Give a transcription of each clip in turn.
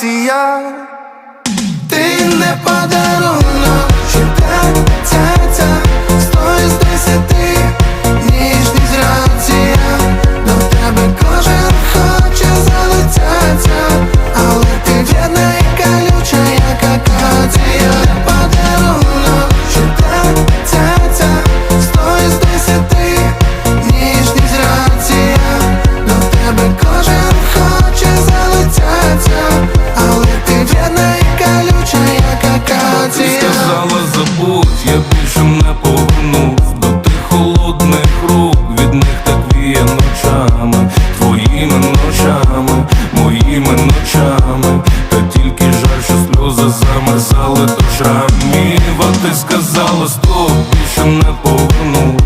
акація, ти не подарунок, життя, ця, ця, сто із десяти, ніжність рація, до тебе хоче залицяться, але ти єдна і колюча, як акація, не подарунок, життя, ця, ця, сто із десяти, ніжність рація, тебе кожен. але душа шрамів ти сказала, стоп, більше не повернусь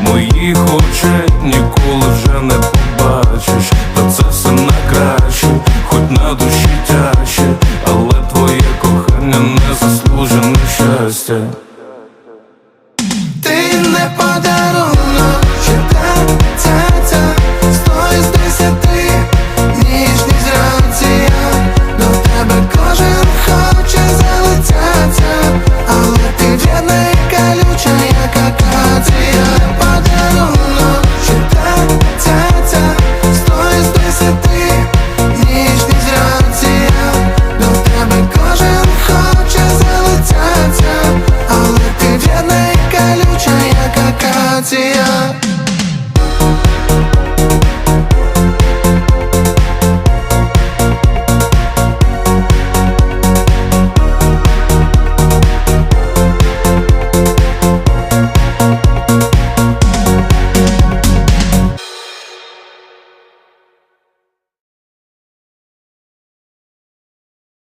Моїх очей ніколи вже не побачиш. Та це все на краще, хоч на душі тяжче. Але твоє кохання не заслужене щастя. to you